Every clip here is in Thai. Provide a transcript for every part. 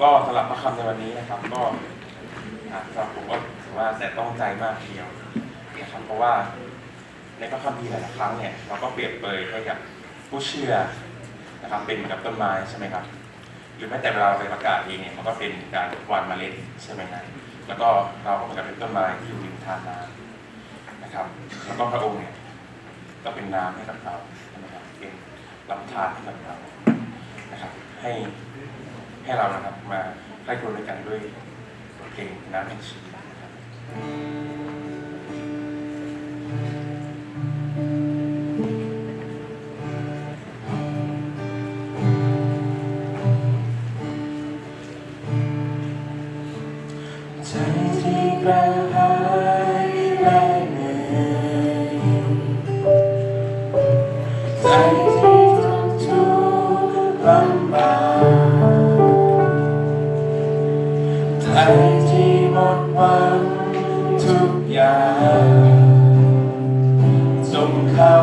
ก็สำหรับพระคำในวันนี้นะครับ ก็อะสำหรับผมก็ถือว่าแต่ต้องใจมากทีเดียวนะครับเพราะว่าในพระคัมภีร์หลายครั้งเนี่ยเราก็เปรียบเปรยให้กับผู้เชื่อนะครับเป็นเหมือนกับต้นไม้ใช่ไหมครับ หรือแม้แต่เวลาเราไปประกาศเองเนี่ยมันก็เป็นการหว่านเมล็ดใช่ไหมครับแล้วก็เราก็เหมือนกับเป็นต้นไม้ที่อยู่ริมทานน้ำนะครับ แล้วก็พระองค์เนี่ยก็เป็นน้ำให้กับเราใช่ไหมครับเป็นลำธารให้กับเรานะครับ ให้ ให้เรานะครับมาใกล้ครวญด้วยกันด้วยเพลงน้ำแห่งชีวิตนะครับ ใจที่หมดหวังทุกอย่างจงเข้า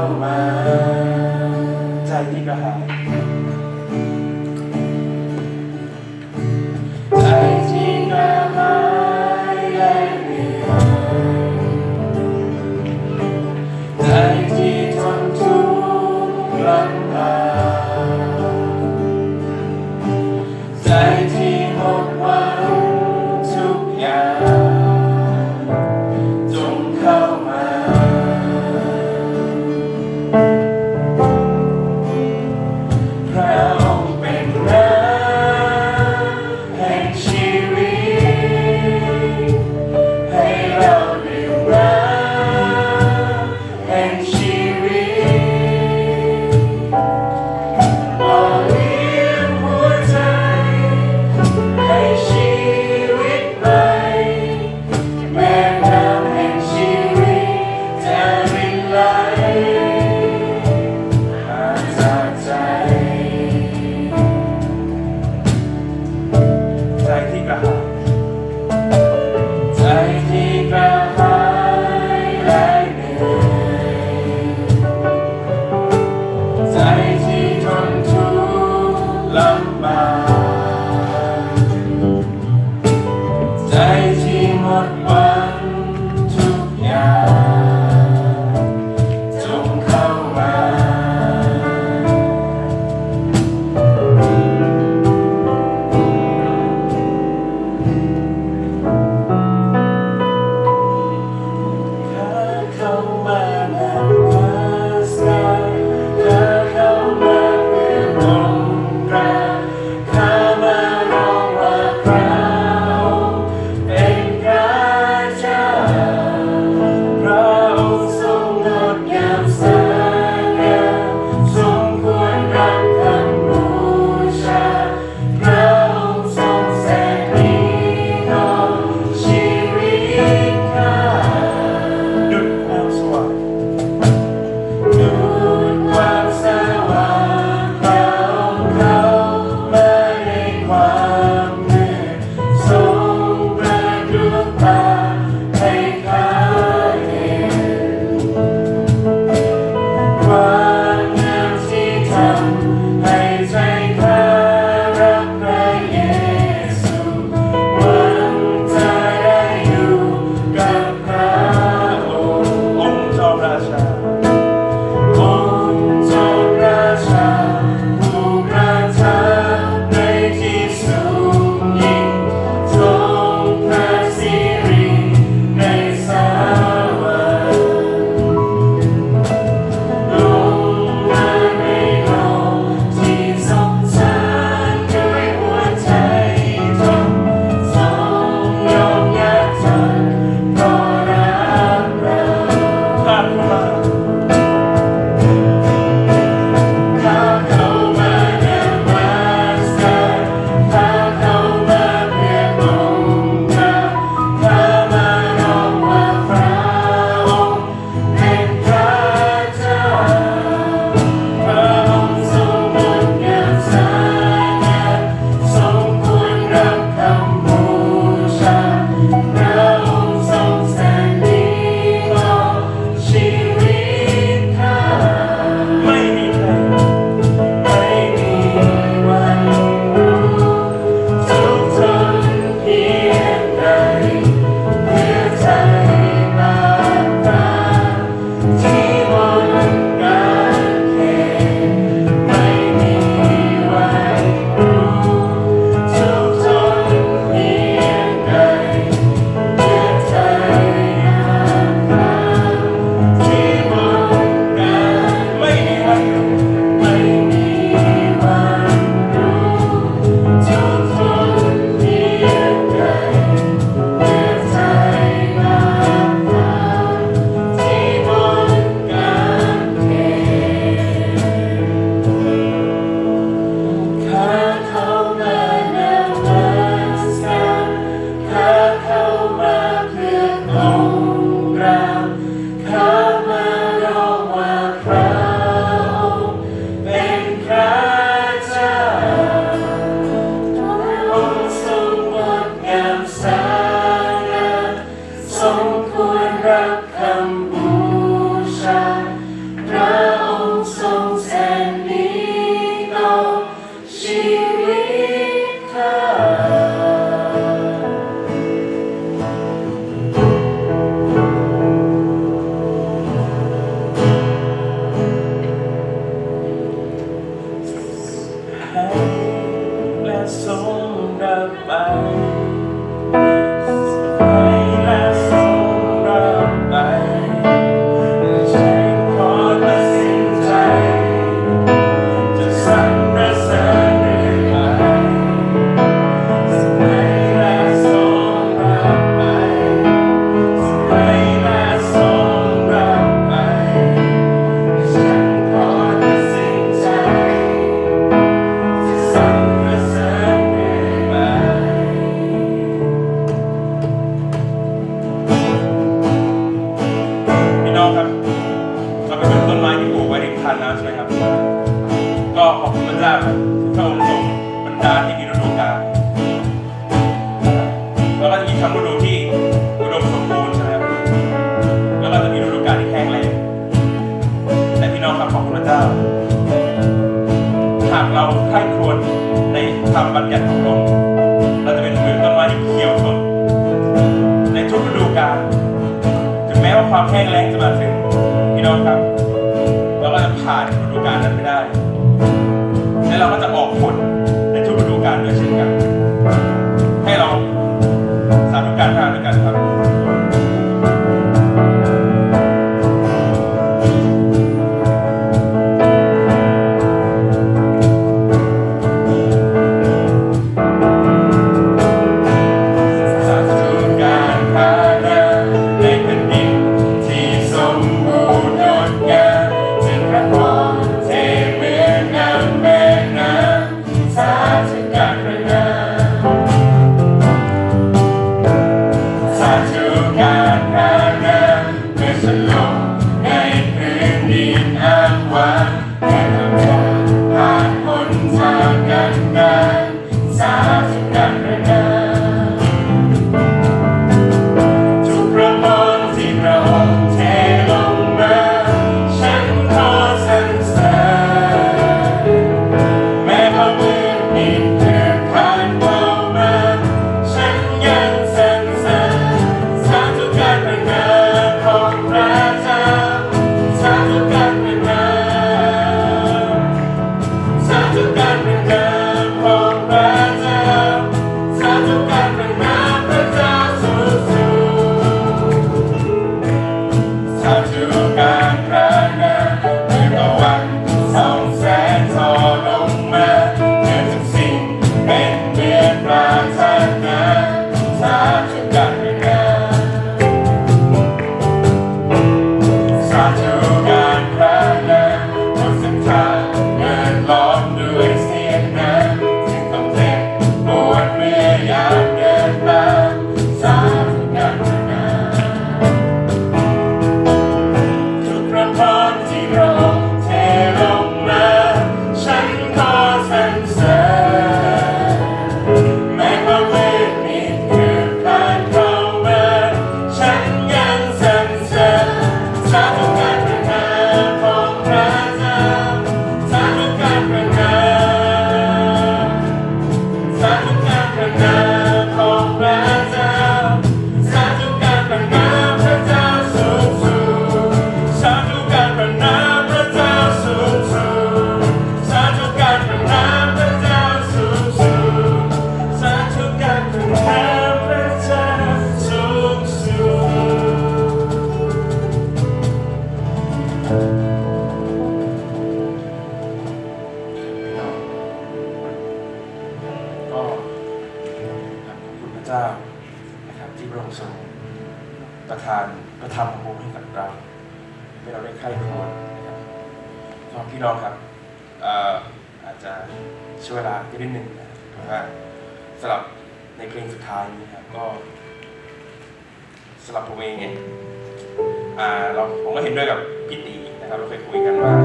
ครับเราเคยคุยกันว่า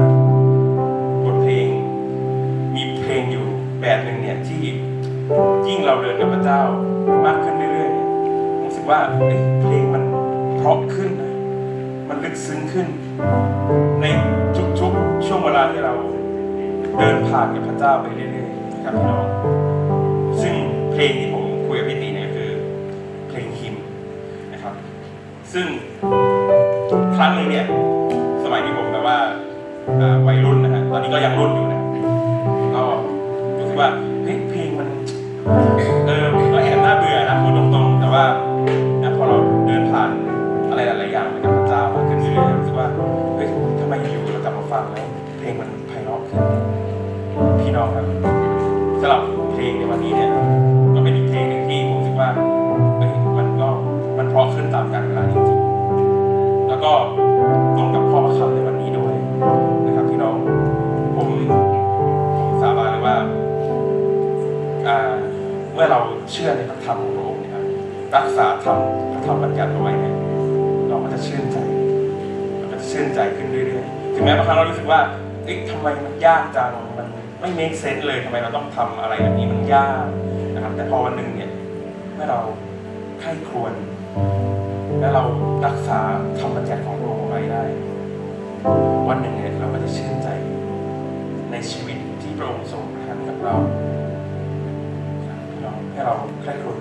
บทเพลง มีเพลงอยู่แบบหนึ่งเนี่ยที่ยิ่งเราเดินกับพระเจ้ามากขึ้นเรื่อยๆรู้สึกว่าเพลงมันเพราะขึ้น มันลึกซึ้งขึ้น ในทุกๆช่วงเวลาที่เราเดินผ่านกับพระเจ้าไปเรื่อยๆนะครับพี่น้องซึ่งเพลงที่ผมคุยกับพี่ตีเนี่ยคือ เพลงฮิมนะครับ ซึ่งครั้งหนึ่งเนี่ย แบบว่าวัยรุ่นนะฮะตอนนี้ก็ยังรุ่นอยู่นะก็รู้สึกว่าเฮ้ยเพลงมันเออก็แอบน่าเบื่อนะพูดตรงๆ แต่ว่าพอเราเดินผ่านอะไรหลายๆอย่างในกับพรเจ้ามากขึ้นเรื่อยๆรู้สึกว่าเฮ้ยทำไมอยู่เรากลับมาฟังแล้วเพลงมันไพเราะขึ้นพี่น้องครับสำหรับเพลงในวันนี้เนี่ย เชื่อในพระธรรมของพระองค์นะครับรักษาธรรมพระธรรมบัญญัติเอาไว้เนี่ยเราก็จะชื่นใจเราก็จะชื่นใจขึ้นเรื่อยๆถึงแม้บางครั้งเรารู้สึกว่าเอ๊ะทำไมมันยากจังมันไม่เมคเซนส์เลยทำไมเราต้องทำอะไรแบบนี้มันยากนะครับแต่พอวันหนึ่งเนี่ยเมื่อเราไข้ควรและเรารักษาธรรมบัญญัติของพระองค์ไว้ได้ วันหนึ่งเนี่ยเราก็จะชื่นใจในชีวิตที่พระองค์ทรงประทานกับเรา Hello.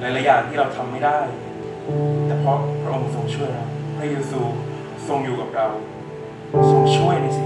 หลายๆอย่างที่เราทำไม่ได้ แต่เพราะพระองค์ทรงช่วยเรา พระเยซูทรงอยู่กับเรา ทรงช่วยในสิ่ง